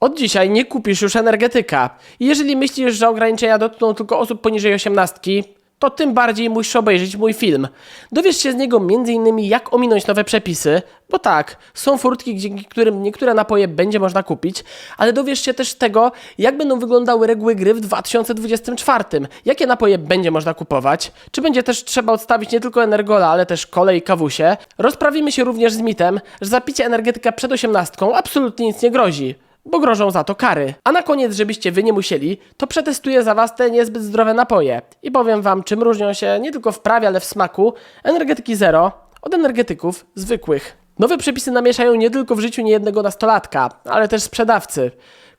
Od dzisiaj nie kupisz już energetyka. Jeżeli myślisz, że ograniczenia dotkną tylko osób poniżej 18, to tym bardziej musisz obejrzeć mój film. Dowiesz się z niego m.in. jak ominąć nowe przepisy, bo tak, są furtki, dzięki którym niektóre napoje będzie można kupić, ale dowiesz się też tego, jak będą wyglądały reguły gry w 2024, jakie napoje będzie można kupować, czy będzie też trzeba odstawić nie tylko Energola, ale też kole i kawusie. Rozprawimy się również z mitem, że zapicie energetyka przed 18 absolutnie nic nie grozi bo grożą za to kary. A na koniec, żebyście wy nie musieli, to przetestuję za was te niezbyt zdrowe napoje i powiem wam, czym różnią się nie tylko w prawie, ale w smaku energetyki zero od energetyków zwykłych. Nowe przepisy namieszają nie tylko w życiu niejednego nastolatka, ale też sprzedawcy.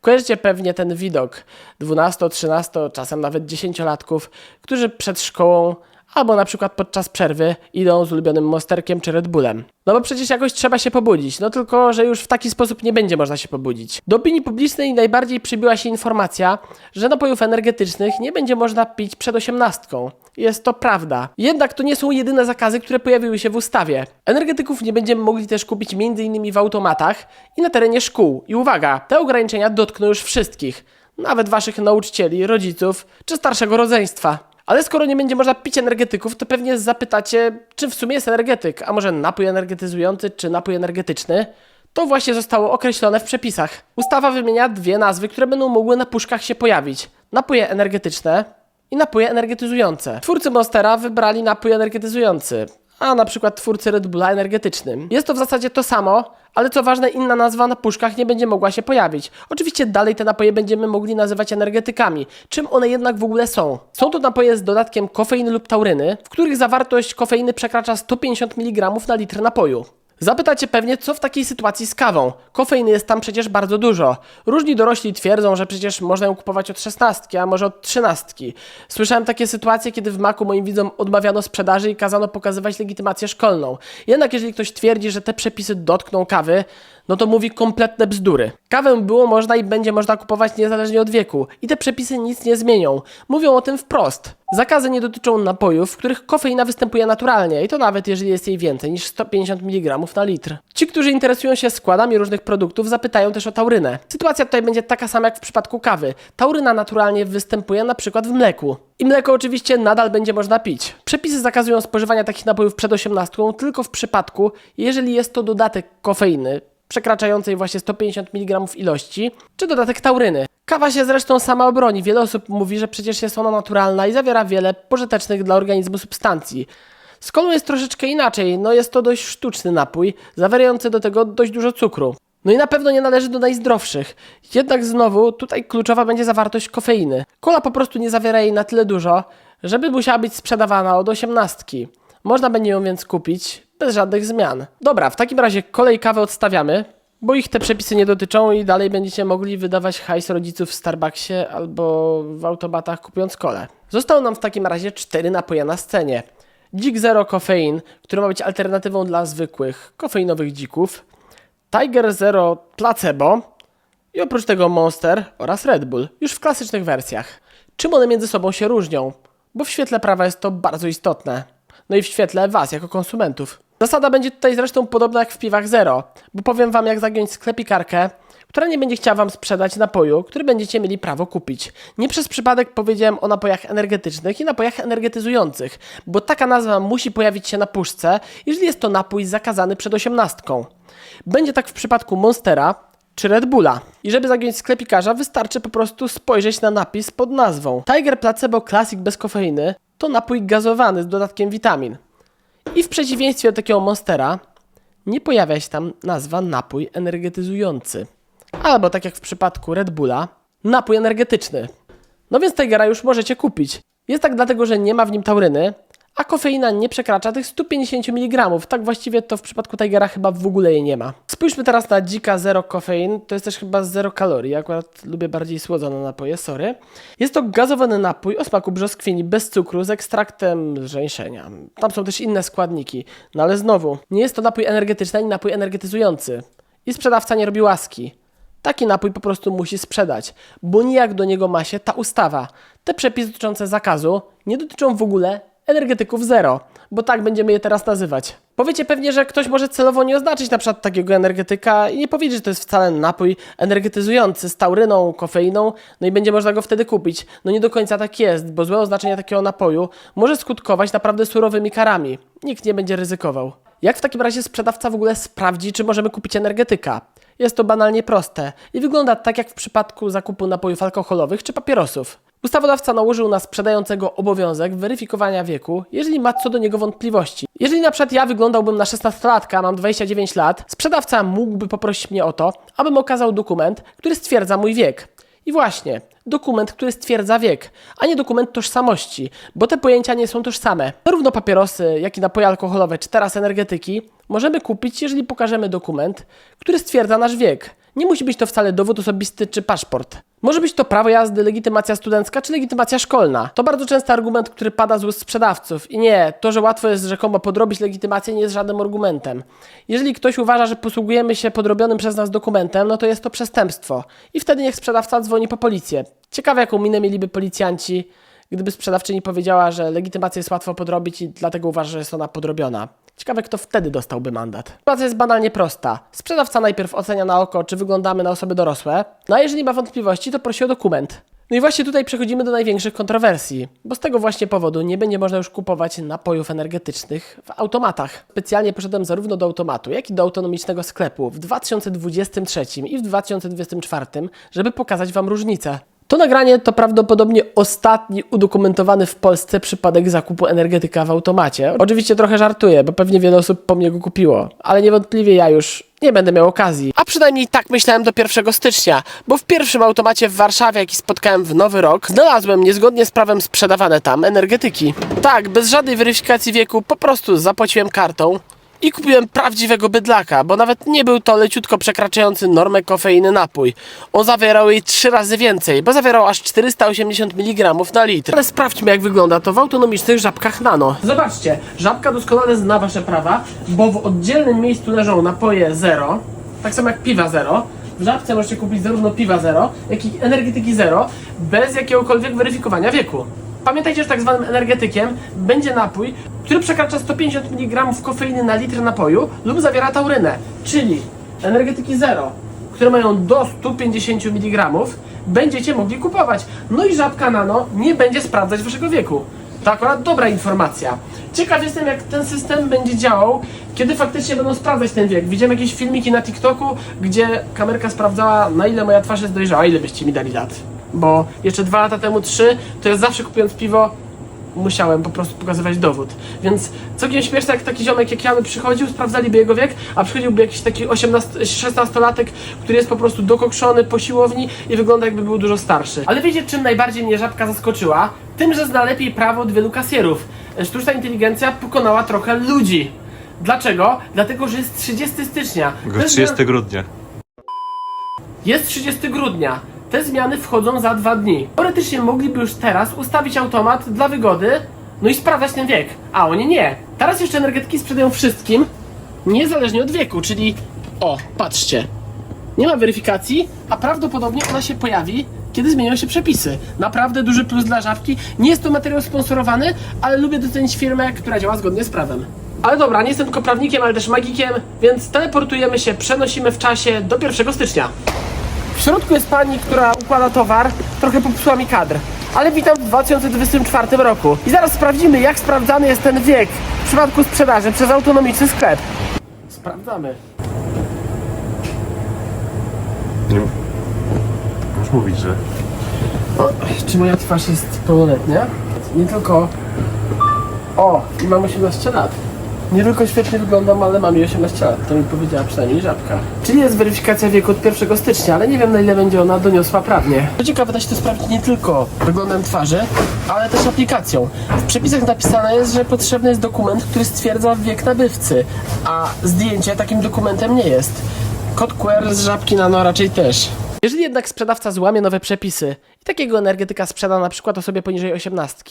Kojarzycie pewnie ten widok 12, 13, czasem nawet 10-latków, którzy przed szkołą albo na przykład podczas przerwy idą z ulubionym Monsterkiem czy Red Bullem. No bo przecież jakoś trzeba się pobudzić, no tylko, że już w taki sposób nie będzie można się pobudzić. Do opinii publicznej najbardziej przybiła się informacja, że napojów energetycznych nie będzie można pić przed osiemnastką. Jest to prawda. Jednak to nie są jedyne zakazy, które pojawiły się w ustawie. Energetyków nie będziemy mogli też kupić m.in. w automatach i na terenie szkół. I uwaga, te ograniczenia dotkną już wszystkich. Nawet waszych nauczycieli, rodziców czy starszego rodzeństwa. Ale skoro nie będzie można pić energetyków, to pewnie zapytacie, czym w sumie jest energetyk, a może napój energetyzujący czy napój energetyczny? To właśnie zostało określone w przepisach. Ustawa wymienia dwie nazwy, które będą mogły na puszkach się pojawić. Napoje energetyczne i napoje energetyzujące. Twórcy Monstera wybrali napój energetyzujący, a na przykład twórcy Red Bulla energetycznym. Jest to w zasadzie to samo, ale co ważne, inna nazwa na puszkach nie będzie mogła się pojawić. Oczywiście dalej te napoje będziemy mogli nazywać energetykami. Czym one jednak w ogóle są? Są to napoje z dodatkiem kofeiny lub tauryny, w których zawartość kofeiny przekracza 150 mg na litr napoju. Zapytacie pewnie, co w takiej sytuacji z kawą. Kofeiny jest tam przecież bardzo dużo. Różni dorośli twierdzą, że przecież można ją kupować od 16, a może od 13. Słyszałem takie sytuacje, kiedy w maku moim widzom odmawiano sprzedaży i kazano pokazywać legitymację szkolną. Jednak jeżeli ktoś twierdzi, że te przepisy dotkną kawy, no to mówi kompletne bzdury. Kawę było można i będzie można kupować niezależnie od wieku i te przepisy nic nie zmienią. Mówią o tym wprost. Zakazy nie dotyczą napojów, w których kofeina występuje naturalnie i to nawet jeżeli jest jej więcej niż 150 mg na litr. Ci, którzy interesują się składami różnych produktów zapytają też o taurynę. Sytuacja tutaj będzie taka sama jak w przypadku kawy. Tauryna naturalnie występuje przykład w mleku. I mleko oczywiście nadal będzie można pić. Przepisy zakazują spożywania takich napojów przed 18 tylko w przypadku, jeżeli jest to dodatek kofeiny, przekraczającej właśnie 150 mg ilości, czy dodatek tauryny. Kawa się zresztą sama obroni. Wiele osób mówi, że przecież jest ona naturalna i zawiera wiele pożytecznych dla organizmu substancji. Z kolą jest troszeczkę inaczej, no jest to dość sztuczny napój, zawierający do tego dość dużo cukru. No i na pewno nie należy do najzdrowszych. Jednak znowu tutaj kluczowa będzie zawartość kofeiny. Kola po prostu nie zawiera jej na tyle dużo, żeby musiała być sprzedawana od 18. Można będzie ją więc kupić bez żadnych zmian. Dobra, w takim razie kolej kawę odstawiamy, bo ich te przepisy nie dotyczą i dalej będziecie mogli wydawać hajs rodziców w Starbucksie albo w automatach kupując kole. Zostały nam w takim razie cztery napoje na scenie. Dzik Zero Kofein, który ma być alternatywą dla zwykłych kofeinowych dzików. Tiger Zero Placebo i oprócz tego Monster oraz Red Bull, już w klasycznych wersjach. Czym one między sobą się różnią? Bo w świetle prawa jest to bardzo istotne. No i w świetle Was jako konsumentów. Zasada będzie tutaj zresztą podobna jak w piwach Zero, bo powiem Wam jak zagiąć sklepikarkę, która nie będzie chciała Wam sprzedać napoju, który będziecie mieli prawo kupić. Nie przez przypadek powiedziałem o napojach energetycznych i napojach energetyzujących, bo taka nazwa musi pojawić się na puszce, jeżeli jest to napój zakazany przed osiemnastką. Będzie tak w przypadku Monstera, czy Red Bulla. I żeby zagiąć sklepikarza, wystarczy po prostu spojrzeć na napis pod nazwą. Tiger Placebo Classic bez kofeiny to napój gazowany z dodatkiem witamin. I w przeciwieństwie do takiego Monstera, nie pojawia się tam nazwa napój energetyzujący. Albo tak jak w przypadku Red Bulla, napój energetyczny. No więc Tigera już możecie kupić. Jest tak dlatego, że nie ma w nim tauryny, a kofeina nie przekracza tych 150 mg. Tak właściwie to w przypadku Tigera chyba w ogóle jej nie ma. Spójrzmy teraz na dzika zero kofein. To jest też chyba zero kalorii. Akurat lubię bardziej słodzone napoje, sorry. Jest to gazowany napój o smaku brzoskwini bez cukru z ekstraktem żeńszenia. Tam są też inne składniki. No ale znowu, nie jest to napój energetyczny ani napój energetyzujący. I sprzedawca nie robi łaski. Taki napój po prostu musi sprzedać, bo nijak do niego ma się ta ustawa. Te przepisy dotyczące zakazu nie dotyczą w ogóle energetyków zero, bo tak będziemy je teraz nazywać. Powiecie pewnie, że ktoś może celowo nie oznaczyć na przykład takiego energetyka i nie powiedzieć, że to jest wcale napój energetyzujący z tauryną, kofeiną, no i będzie można go wtedy kupić. No nie do końca tak jest, bo złe oznaczenie takiego napoju może skutkować naprawdę surowymi karami. Nikt nie będzie ryzykował. Jak w takim razie sprzedawca w ogóle sprawdzi, czy możemy kupić energetyka? Jest to banalnie proste i wygląda tak jak w przypadku zakupu napojów alkoholowych czy papierosów. Ustawodawca nałożył na sprzedającego obowiązek weryfikowania wieku, jeżeli ma co do niego wątpliwości. Jeżeli na przykład ja wyglądałbym na 16-latka, mam 29 lat, sprzedawca mógłby poprosić mnie o to, abym okazał dokument, który stwierdza mój wiek. I właśnie, dokument, który stwierdza wiek, a nie dokument tożsamości, bo te pojęcia nie są tożsame. Zarówno papierosy, jak i napoje alkoholowe, czy teraz energetyki możemy kupić, jeżeli pokażemy dokument, który stwierdza nasz wiek. Nie musi być to wcale dowód osobisty czy paszport. Może być to prawo jazdy, legitymacja studencka czy legitymacja szkolna. To bardzo częsty argument, który pada z ust sprzedawców. I nie, to, że łatwo jest rzekomo podrobić legitymację nie jest żadnym argumentem. Jeżeli ktoś uważa, że posługujemy się podrobionym przez nas dokumentem, no to jest to przestępstwo. I wtedy niech sprzedawca dzwoni po policję. Ciekawe jaką minę mieliby policjanci, gdyby sprzedawczyni powiedziała, że legitymację jest łatwo podrobić i dlatego uważa, że jest ona podrobiona. Ciekawe, kto wtedy dostałby mandat. Sytuacja jest banalnie prosta. Sprzedawca najpierw ocenia na oko, czy wyglądamy na osoby dorosłe, no a jeżeli ma wątpliwości, to prosi o dokument. No i właśnie tutaj przechodzimy do największych kontrowersji, bo z tego właśnie powodu nie będzie można już kupować napojów energetycznych w automatach. Specjalnie poszedłem zarówno do automatu, jak i do autonomicznego sklepu w 2023 i w 2024, żeby pokazać Wam różnicę. To nagranie to prawdopodobnie ostatni udokumentowany w Polsce przypadek zakupu energetyka w automacie. Oczywiście trochę żartuję, bo pewnie wiele osób po mnie go kupiło, ale niewątpliwie ja już nie będę miał okazji. A przynajmniej tak myślałem do 1 stycznia, bo w pierwszym automacie w Warszawie, jaki spotkałem w Nowy Rok, znalazłem niezgodnie z prawem sprzedawane tam energetyki. Tak, bez żadnej weryfikacji wieku, po prostu zapłaciłem kartą. I kupiłem prawdziwego bydlaka, bo nawet nie był to leciutko przekraczający normę kofeiny napój. On zawierał jej trzy razy więcej, bo zawierał aż 480 mg na litr. Ale sprawdźmy jak wygląda to w autonomicznych żabkach nano. Zobaczcie, żabka doskonale zna wasze prawa, bo w oddzielnym miejscu leżą napoje zero, tak samo jak piwa zero. W żabce możecie kupić zarówno piwa zero, jak i energetyki zero, bez jakiegokolwiek weryfikowania wieku. Pamiętajcie, że tak zwanym energetykiem będzie napój, który przekracza 150 mg kofeiny na litr napoju lub zawiera taurynę, czyli energetyki zero, które mają do 150 mg, będziecie mogli kupować. No i żabka nano nie będzie sprawdzać waszego wieku. To akurat dobra informacja. Ciekaw jestem, jak ten system będzie działał, kiedy faktycznie będą sprawdzać ten wiek. Widziałem jakieś filmiki na TikToku, gdzie kamerka sprawdzała, na ile moja twarz jest dojrzała, ile byście mi dali lat. Bo jeszcze dwa lata temu, trzy, to ja zawsze kupując piwo, musiałem po prostu pokazywać dowód. Więc całkiem śmieszne, jak taki ziomek jak ja by przychodził, sprawdzaliby jego wiek, a przychodziłby jakiś taki 18, 16-latek, który jest po prostu dokokszony po siłowni i wygląda jakby był dużo starszy. Ale wiecie, czym najbardziej mnie żabka zaskoczyła? Tym, że zna lepiej prawo od wielu kasjerów. Sztuczna inteligencja pokonała trochę ludzi. Dlaczego? Dlatego, że jest 30 stycznia. To Go jest 30 grudnia. jest 30 grudnia. Te zmiany wchodzą za dwa dni. Teoretycznie mogliby już teraz ustawić automat dla wygody, no i sprawdzać ten wiek. A oni nie. Teraz jeszcze energetyki sprzedają wszystkim, niezależnie od wieku, czyli o, patrzcie. Nie ma weryfikacji, a prawdopodobnie ona się pojawi, kiedy zmienią się przepisy. Naprawdę duży plus dla żabki. Nie jest to materiał sponsorowany, ale lubię docenić firmę, która działa zgodnie z prawem. Ale dobra, nie jestem tylko prawnikiem, ale też magikiem, więc teleportujemy się, przenosimy w czasie do 1 stycznia. W środku jest pani, która układa towar, trochę popsuła mi kadr. Ale witam w 2024 roku. I zaraz sprawdzimy, jak sprawdzany jest ten wiek w przypadku sprzedaży przez autonomiczny sklep. Sprawdzamy. Nie... Możesz mówić, że... O, czy moja twarz jest pełnoletnia? Nie tylko... O, i mam 18 lat. Nie tylko świetnie wyglądam, ale mam i 18 lat. To mi powiedziała przynajmniej żabka. Czyli jest weryfikacja wieku od 1 stycznia, ale nie wiem na ile będzie ona doniosła prawnie. Co ciekawe, da się to sprawdzić nie tylko wyglądem twarzy, ale też aplikacją. W przepisach napisane jest, że potrzebny jest dokument, który stwierdza wiek nabywcy, a zdjęcie takim dokumentem nie jest. Kod QR z żabki nano raczej też. Jeżeli jednak sprzedawca złamie nowe przepisy i takiego energetyka sprzeda na przykład osobie poniżej 18,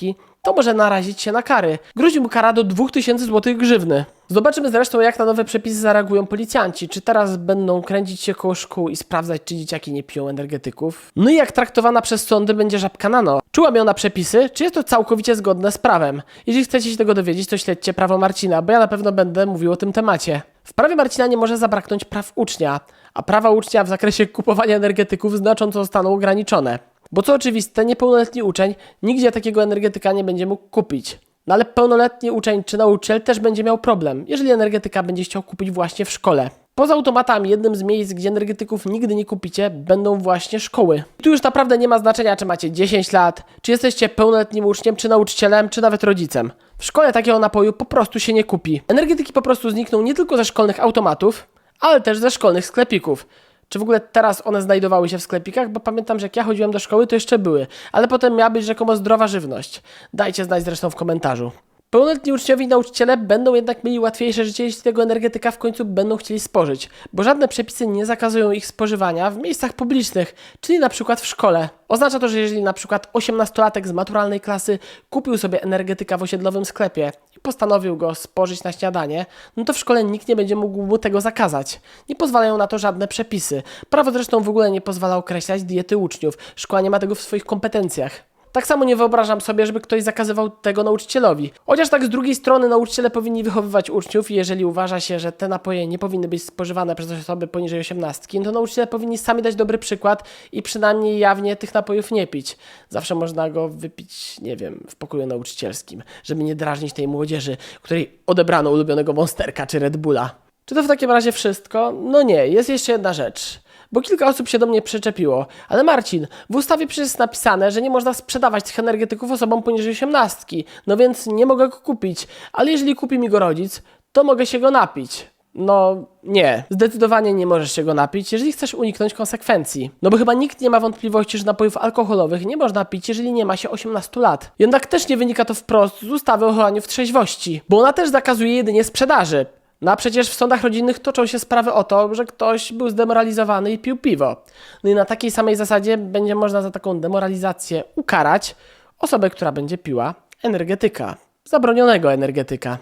to może narazić się na kary. Grozi mu kara do 2000 zł grzywny. Zobaczymy zresztą, jak na nowe przepisy zareagują policjanci. Czy teraz będą kręcić się koło szkół i sprawdzać, czy dzieciaki nie piją energetyków? No i jak traktowana przez sądy będzie żabka nano? Czułam ją na przepisy, czy jest to całkowicie zgodne z prawem? Jeżeli chcecie się tego dowiedzieć, to śledźcie prawo Marcina, bo ja na pewno będę mówił o tym temacie. W prawie Marcina nie może zabraknąć praw ucznia, a prawa ucznia w zakresie kupowania energetyków znacząco zostaną ograniczone. Bo co oczywiste, niepełnoletni uczeń nigdzie takiego energetyka nie będzie mógł kupić. No ale pełnoletni uczeń czy nauczyciel też będzie miał problem, jeżeli energetyka będzie chciał kupić właśnie w szkole. Poza automatami, jednym z miejsc, gdzie energetyków nigdy nie kupicie, będą właśnie szkoły. I tu już naprawdę nie ma znaczenia, czy macie 10 lat, czy jesteście pełnoletnim uczniem, czy nauczycielem, czy nawet rodzicem. W szkole takiego napoju po prostu się nie kupi. Energetyki po prostu znikną nie tylko ze szkolnych automatów, ale też ze szkolnych sklepików. Czy w ogóle teraz one znajdowały się w sklepikach? Bo pamiętam, że jak ja chodziłem do szkoły, to jeszcze były, ale potem miała być rzekomo zdrowa żywność. Dajcie znać zresztą w komentarzu. Pełnoletni uczniowie i nauczyciele będą jednak mieli łatwiejsze życie, jeśli tego energetyka w końcu będą chcieli spożyć, bo żadne przepisy nie zakazują ich spożywania w miejscach publicznych, czyli na przykład w szkole. Oznacza to, że jeżeli na przykład 18-latek z maturalnej klasy kupił sobie energetyka w osiedlowym sklepie i postanowił go spożyć na śniadanie, no to w szkole nikt nie będzie mógł mu tego zakazać. Nie pozwalają na to żadne przepisy. Prawo zresztą w ogóle nie pozwala określać diety uczniów. Szkoła nie ma tego w swoich kompetencjach. Tak samo nie wyobrażam sobie, żeby ktoś zakazywał tego nauczycielowi. Chociaż tak z drugiej strony nauczyciele powinni wychowywać uczniów i jeżeli uważa się, że te napoje nie powinny być spożywane przez osoby poniżej 18, no to nauczyciele powinni sami dać dobry przykład i przynajmniej jawnie tych napojów nie pić. Zawsze można go wypić, nie wiem, w pokoju nauczycielskim, żeby nie drażnić tej młodzieży, której odebrano ulubionego Monsterka czy Red Bulla. Czy to w takim razie wszystko? No nie, jest jeszcze jedna rzecz. Bo kilka osób się do mnie przyczepiło. Ale Marcin, w ustawie przecież jest napisane, że nie można sprzedawać tych energetyków osobom poniżej 18. No więc nie mogę go kupić. Ale jeżeli kupi mi go rodzic, to mogę się go napić. No nie, zdecydowanie nie możesz się go napić, jeżeli chcesz uniknąć konsekwencji. No bo chyba nikt nie ma wątpliwości, że napojów alkoholowych nie można pić, jeżeli nie ma się 18 lat. Jednak też nie wynika to wprost z ustawy o chowaniu w trzeźwości, bo ona też zakazuje jedynie sprzedaży. No a przecież w sądach rodzinnych toczą się sprawy o to, że ktoś był zdemoralizowany i pił piwo. No i na takiej samej zasadzie będzie można za taką demoralizację ukarać osobę, która będzie piła energetyka. Zabronionego energetyka.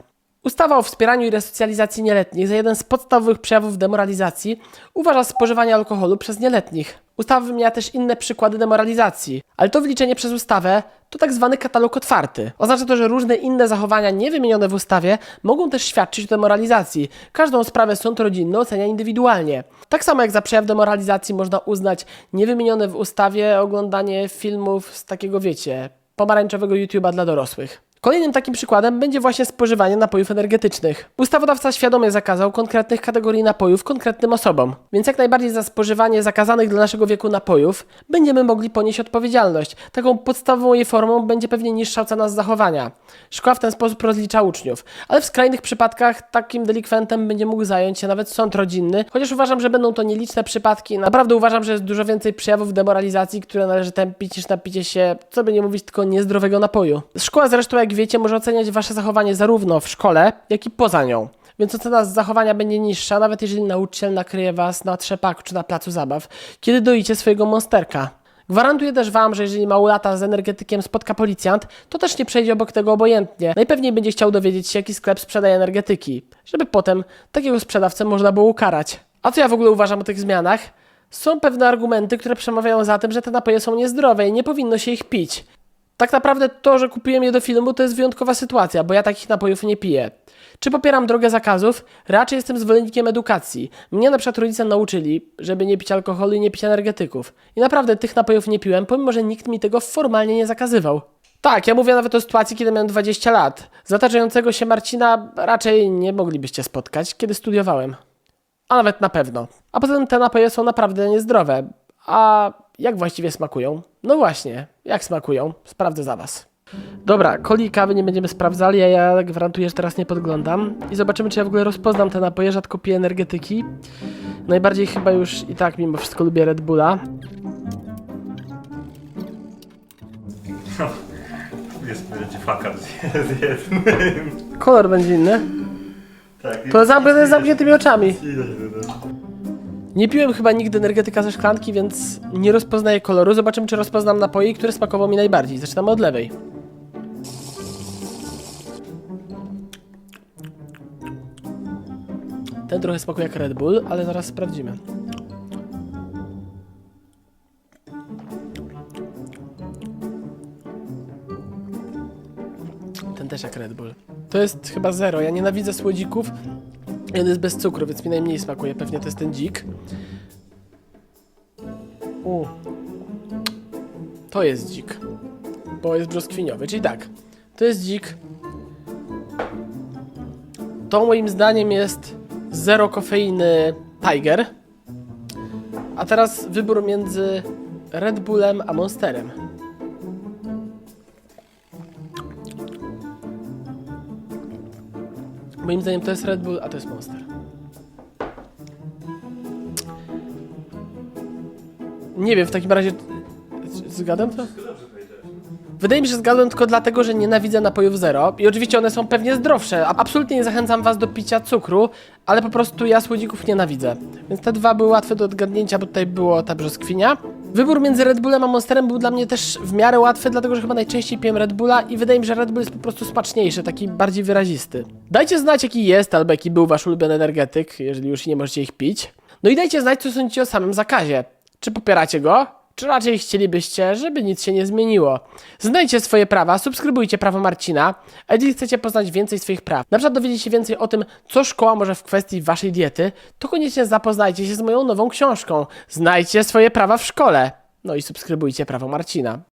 Ustawa o wspieraniu i resocjalizacji nieletnich za jeden z podstawowych przejawów demoralizacji uważa spożywanie alkoholu przez nieletnich. Ustawa wymienia też inne przykłady demoralizacji, ale to wliczenie przez ustawę to tak zwany katalog otwarty. Oznacza to, że różne inne zachowania niewymienione w ustawie mogą też świadczyć o demoralizacji. Każdą sprawę sąd rodzinny ocenia indywidualnie. Tak samo jak za przejaw demoralizacji można uznać niewymienione w ustawie oglądanie filmów z takiego, wiecie, pomarańczowego YouTube'a dla dorosłych. Kolejnym takim przykładem będzie właśnie spożywanie napojów energetycznych. Ustawodawca świadomie zakazał konkretnych kategorii napojów konkretnym osobom, więc jak najbardziej za spożywanie zakazanych dla naszego wieku napojów będziemy mogli ponieść odpowiedzialność. Taką podstawową jej formą będzie pewnie niższa ocena z zachowania. Szkoła w ten sposób rozlicza uczniów, ale w skrajnych przypadkach takim delikwentem będzie mógł zająć się nawet sąd rodzinny, chociaż uważam, że będą to nieliczne przypadki. Naprawdę uważam, że jest dużo więcej przejawów demoralizacji, które należy tępić niż napicie się, co by nie mówić, tylko niezdrowego napoju. Szkoła zresztą, jak wiecie, może oceniać wasze zachowanie zarówno w szkole, jak i poza nią. Więc ocena z zachowania będzie niższa, nawet jeżeli nauczyciel nakryje was na trzepaku czy na placu zabaw, kiedy doicie swojego monsterka. Gwarantuję też wam, że jeżeli małolata z energetykiem spotka policjant, to też nie przejdzie obok tego obojętnie. Najpewniej będzie chciał dowiedzieć się, jaki sklep sprzedaje energetyki, żeby potem takiego sprzedawcę można było ukarać. A co ja w ogóle uważam o tych zmianach? Są pewne argumenty, które przemawiają za tym, że te napoje są niezdrowe i nie powinno się ich pić. Tak naprawdę to, że kupiłem je do filmu, to jest wyjątkowa sytuacja, bo ja takich napojów nie piję. Czy popieram drogę zakazów? Raczej jestem zwolennikiem edukacji. Mnie na przykład rodzice nauczyli, żeby nie pić alkoholu i nie pić energetyków. I naprawdę tych napojów nie piłem, pomimo że nikt mi tego formalnie nie zakazywał. Tak, ja mówię nawet o sytuacji, kiedy miałem 20 lat. Zataczającego się Marcina raczej nie moglibyście spotkać, kiedy studiowałem. A nawet na pewno. A poza tym te napoje są naprawdę niezdrowe. A jak właściwie smakują? No właśnie, jak smakują? Sprawdzę za was. Dobra, coli i kawy nie będziemy sprawdzali, a ja gwarantuję, że teraz nie podglądam. I zobaczymy, czy ja w ogóle rozpoznam te napoje, rzadko piję energetyki. Najbardziej chyba już i tak mimo wszystko lubię Red Bulla. Jest będzie fakat z jednym. Kolor będzie inny. Tak. To zamknę z zamkniętymi oczami. Nie piłem chyba nigdy energetyka ze szklanki, więc nie rozpoznaję koloru. Zobaczymy, czy rozpoznam napoi, które smakował mi najbardziej. Zaczynamy od lewej. Ten trochę smakuje jak Red Bull, ale zaraz sprawdzimy. Ten też jak Red Bull. To jest chyba zero. Ja nienawidzę słodzików. I On jest bez cukru, więc mi najmniej smakuje. Pewnie to jest ten dzik. U. To jest dzik. Bo jest brzoskwiniowy, czyli tak. To jest dzik. To moim zdaniem jest zero kofeiny Tiger. A teraz wybór między Red Bullem a Monsterem. Moim zdaniem to jest Red Bull, a to jest Monster. Nie wiem, w takim razie. Zgadam to? Wydaje mi się, że zgadłem tylko dlatego, że nienawidzę napojów zero. I oczywiście one są pewnie zdrowsze. Absolutnie nie zachęcam was do picia cukru, ale po prostu ja słodzików nienawidzę. Więc te dwa były łatwe do odgadnięcia, bo tutaj było ta brzoskwinia. Wybór między Red Bullem a Monsterem był dla mnie też w miarę łatwy, dlatego że chyba najczęściej piłem Red Bulla i wydaje mi się, że Red Bull jest po prostu smaczniejszy, taki bardziej wyrazisty. Dajcie znać, jaki jest albo jaki był wasz ulubiony energetyk, jeżeli już nie możecie ich pić. No i dajcie znać, co sądzicie o samym zakazie. Czy popieracie go? Czy raczej chcielibyście, żeby nic się nie zmieniło? Znajdźcie swoje prawa, subskrybujcie prawo Marcina, a jeżeli chcecie poznać więcej swoich praw, na przykład dowiedzieć się więcej o tym, co szkoła może w kwestii waszej diety, to koniecznie zapoznajcie się z moją nową książką. Znajdźcie swoje prawa w szkole. No i subskrybujcie prawo Marcina.